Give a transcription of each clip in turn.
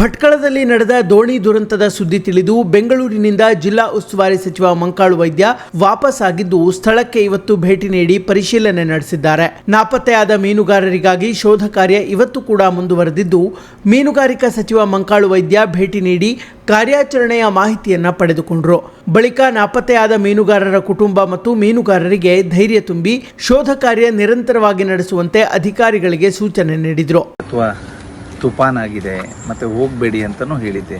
ಭಟ್ಕಳದಲ್ಲಿ ನಡೆದ ದೋಣಿ ದುರಂತದ ಸುದ್ದಿ ತಿಳಿದು ಬೆಂಗಳೂರಿನಿಂದ ಜಿಲ್ಲಾ ಉಸ್ತುವಾರಿ ಸಚಿವ ಮಂಕಾಳು ವೈದ್ಯ ವಾಪಸ್ ಆಗಿದ್ದು ಸ್ಥಳಕ್ಕೆ ಇವತ್ತು ಭೇಟಿ ನೀಡಿ ಪರಿಶೀಲನೆ ನಡೆಸಿದ್ದಾರೆ. ನಾಪತ್ತೆಯಾದ ಮೀನುಗಾರರಿಗಾಗಿ ಶೋಧ ಕಾರ್ಯ ಇವತ್ತು ಕೂಡ ಮುಂದುವರೆದಿದ್ದು, ಮೀನುಗಾರಿಕಾ ಸಚಿವ ಮಂಕಾಳು ವೈದ್ಯ ಭೇಟಿ ನೀಡಿ ಕಾರ್ಯಾಚರಣೆಯ ಮಾಹಿತಿಯನ್ನ ಪಡೆದುಕೊಂಡರು. ಬಳಿಕ ನಾಪತ್ತೆಯಾದ ಮೀನುಗಾರರ ಕುಟುಂಬ ಮತ್ತು ಮೀನುಗಾರರಿಗೆ ಧೈರ್ಯ ತುಂಬಿ ಶೋಧ ಕಾರ್ಯ ನಿರಂತರವಾಗಿ ನಡೆಸುವಂತೆ ಅಧಿಕಾರಿಗಳಿಗೆ ಸೂಚನೆ ನೀಡಿದರು. ತುಫಾನ್ ಆಗಿದೆ ಮತ್ತು ಹೋಗಬೇಡಿ ಅಂತಲೂ ಹೇಳಿದ್ದೆ.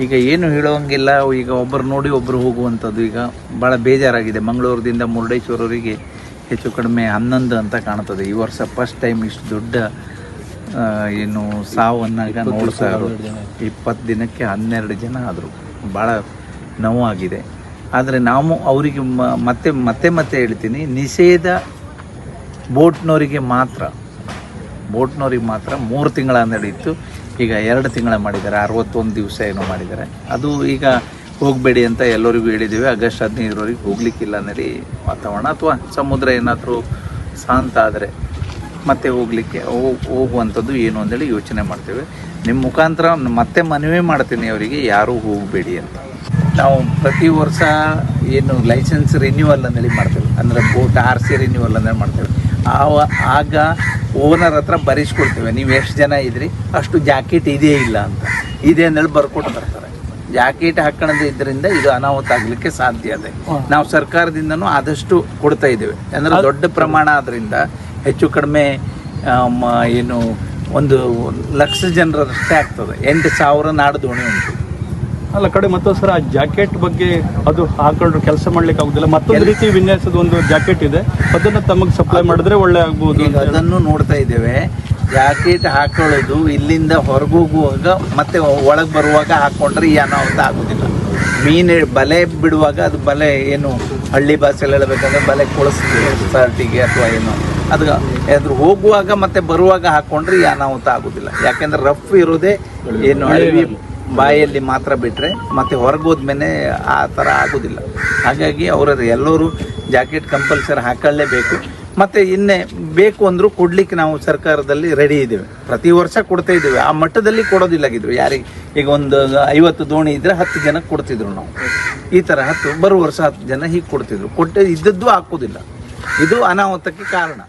ಈಗ ಏನು ಹೇಳೋಂಗಿಲ್ಲ ಈಗ ಒಬ್ಬರು ನೋಡಿ ಒಬ್ಬರು ಹೋಗುವಂಥದ್ದು ಈಗ ಭಾಳ ಬೇಜಾರಾಗಿದೆ. ಮಂಗಳೂರದಿಂದ ಮುರುಡೇಶ್ವರವರಿಗೆ ಹೆಚ್ಚು ಕಡಿಮೆ ಹನ್ನೊಂದು ಅಂತ ಕಾಣ್ತದೆ ಈ ವರ್ಷ ಫಸ್ಟ್ ಟೈಮ್ ಇಷ್ಟು ದೊಡ್ಡ ಏನು ಸಾವನ್ನಾಗ ನೋಡ್ತಾ ಇರೋದು ಇಪ್ಪತ್ತು ದಿನಕ್ಕೆ ಹನ್ನೆರಡು ಜನ ಆದರು. ಭಾಳ ನೋವಾಗಿದೆ. ಆದರೆ ನಾವು ಅವರಿಗೆ ಮ- ಮತ್ತೆ ಮತ್ತೆ ಮತ್ತೆ ಹೇಳ್ತೀನಿ ನಿಷೇಧ ಬೋಟ್ನವರಿಗೆ ಮಾತ್ರ ಬೋಟ್ನವ್ರಿಗೆ ಮಾತ್ರ ಮೂರು ತಿಂಗಳ ನಡೆಯಿತು. ಈಗ ಎರಡು ತಿಂಗಳ ಮಾಡಿದ್ದಾರೆ, ಅರವತ್ತೊಂದು ದಿವಸ ಏನೋ ಮಾಡಿದ್ದಾರೆ. ಅದು ಈಗ ಹೋಗಬೇಡಿ ಅಂತ ಎಲ್ಲರಿಗೂ ಹೇಳಿದ್ದೀವಿ. ಆಗಸ್ಟ್ ಹದಿನೈದರವರೆಗೆ ಹೋಗ್ಲಿಕ್ಕಿಲ್ಲ ನಡಿ ವಾತಾವರಣ. ಅಥವಾ ಸಮುದ್ರ ಏನಾದರೂ ಶಾಂತ ಆದರೆ ಮತ್ತೆ ಹೋಗಲಿಕ್ಕೆ ಹೋಗುವಂಥದ್ದು ಏನು ಅಂತೇಳಿ ಯೋಚನೆ ಮಾಡ್ತೇವೆ. ನಿಮ್ಮ ಮುಖಾಂತರ ಮತ್ತೆ ಮನವಿ ಮಾಡ್ತೀನಿ ಅವರಿಗೆ, ಯಾರೂ ಹೋಗಬೇಡಿ ಅಂತ. ನಾವು ಪ್ರತಿ ವರ್ಷ ಏನು ಲೈಸೆನ್ಸ್ ರಿನ್ಯೂವಲ್ ಅಂದೇಳಿ ಮಾಡ್ತೇವೆ. ಅಂದರೆ ಬೋಟ್ ಆರ್ ಸಿ ರಿನ್ಯೂವಲ್ ಅಂದೇಳಿ ಮಾಡ್ತೇವೆ. ಆವ ಆಗ ಓನರ್ ಹತ್ರ ಬರೆಸ್ಕೊಡ್ತೇವೆ. ನೀವು ಎಷ್ಟು ಜನ ಇದ್ರಿ? ಅಷ್ಟು ಜಾಕೆಟ್ ಇದೇ ಇಲ್ಲ ಅಂತ. ಇದೆ ಅಂದೇಳಿ ಬರ್ಕೊಟ್ಟು ಬರ್ತಾರೆ. ಜಾಕೆಟ್ ಹಾಕೊಳ್ಳೋದು ಇದರಿಂದ ಇದು ಅನಾಹುತ ಆಗಲಿಕ್ಕೆ ಸಾಧ್ಯ ಇದೆ ನಾವು ಸರ್ಕಾರದಿಂದನೂ ಆದಷ್ಟು ಕೊಡ್ತಾ ಇದ್ದೇವೆ. ಅಂದರೆ ದೊಡ್ಡ ಪ್ರಮಾಣ ಆದ್ರಿಂದ ಹೆಚ್ಚು ಕಡಿಮೆ ಏನು ಒಂದು ಲಕ್ಷ ಜನರಷ್ಟೇ ಆಗ್ತದೆ. ಎಂಟು ಸಾವಿರ ನಾಡು ದೋಣಿ ಉಂಟು. ಅಲ್ಲ ಕಡೆ ಮತ್ತೊಂದು ಸರ್ ಆ ಜಾಕೆಟ್ ಬಗ್ಗೆ ಅದು ಹಾಕೊಂಡ್ರೆ ಕೆಲಸ ಮಾಡ್ಲಿಕ್ಕೆ ಆಗುದಿಲ್ಲ. ಮತ್ತೊಂದು ರೀತಿ ವಿನ್ಯಾಸದ ಒಂದು ಜಾಕೆಟ್ ಇದೆ. ಅದನ್ನ ತಮಗೆ ಸಪ್ಲೈ ಮಾಡಿದ್ರೆ ಒಳ್ಳೆ ಆಗ್ಬೋದು ಈಗ ಅದನ್ನು ನೋಡ್ತಾ ಇದ್ದೇವೆ. ಜಾಕೆಟ್ ಹಾಕೊಳ್ಳೋದು ಇಲ್ಲಿಂದ ಹೊರಗೋಗುವಾಗ ಮತ್ತೆ ಒಳಗೆ ಬರುವಾಗ ಹಾಕೊಂಡ್ರೆ ಈ ಅನಾಹುತ ಆಗೋದಿಲ್ಲ. ಮೀನು ಬಲೆ ಬಿಡುವಾಗ ಅದು ಬಲೆ ಏನು ಹಳ್ಳಿ ಭಾಷೆಯಲ್ಲಿ ಹೇಳ್ಬೇಕಂದ್ರೆ ಬಲೆ ಕೊಳಿಸ್ತೀವಿ ಸರ್ಟಿಗೆ ಅಥವಾ ಏನು. ಅದು ಅದ್ರ ಹೋಗುವಾಗ ಮತ್ತೆ ಬರುವಾಗ ಹಾಕೊಂಡ್ರೆ ಈ ಅನಾಹುತ ಆಗೋದಿಲ್ಲ. ಯಾಕಂದ್ರೆ ರಫ್ ಇರೋದೇ ಏನು ಅಡವಿ ಬಾಯಲ್ಲಿ ಮಾತ್ರ ಬಿಟ್ಟರೆ ಮತ್ತೆ ಹೊರಗೆ ಹೋದ್ಮೇಲೆ ಆ ಥರ ಆಗೋದಿಲ್ಲ. ಹಾಗಾಗಿ ಅವರ ಎಲ್ಲರೂ ಜಾಕೆಟ್ ಕಂಪಲ್ಸರಿ ಹಾಕೊಳ್ಳೇಬೇಕು. ಮತ್ತು ಇನ್ನೇ ಬೇಕು ಅಂದರೂ ಕೊಡಲಿಕ್ಕೆ ನಾವು ಸರ್ಕಾರದಲ್ಲಿ ರೆಡಿ ಇದ್ದೇವೆ. ಪ್ರತಿ ವರ್ಷ ಕೊಡ್ತಾ ಇದ್ದೇವೆ. ಆ ಮಟ್ಟದಲ್ಲಿ ಕೊಡೋದಿಲ್ಲಾಗಿದ್ರು ಯಾರಿಗೆ? ಈಗ ಒಂದು ಐವತ್ತು ದೋಣಿ ಇದ್ದರೆ ಹತ್ತು ಜನಕ್ಕೆ ಕೊಡ್ತಿದ್ರು ನಾವು. ಈ ಥರ ಹತ್ತು, ಬರುವ ವರ್ಷ ಹತ್ತು ಜನ ಹೀಗೆ ಕೊಡ್ತಿದ್ರು. ಕೊಟ್ಟು ಇದ್ದದ್ದು ಹಾಕೋದಿಲ್ಲ. ಇದು ಅನಾಹುತಕ್ಕೆ ಕಾರಣ.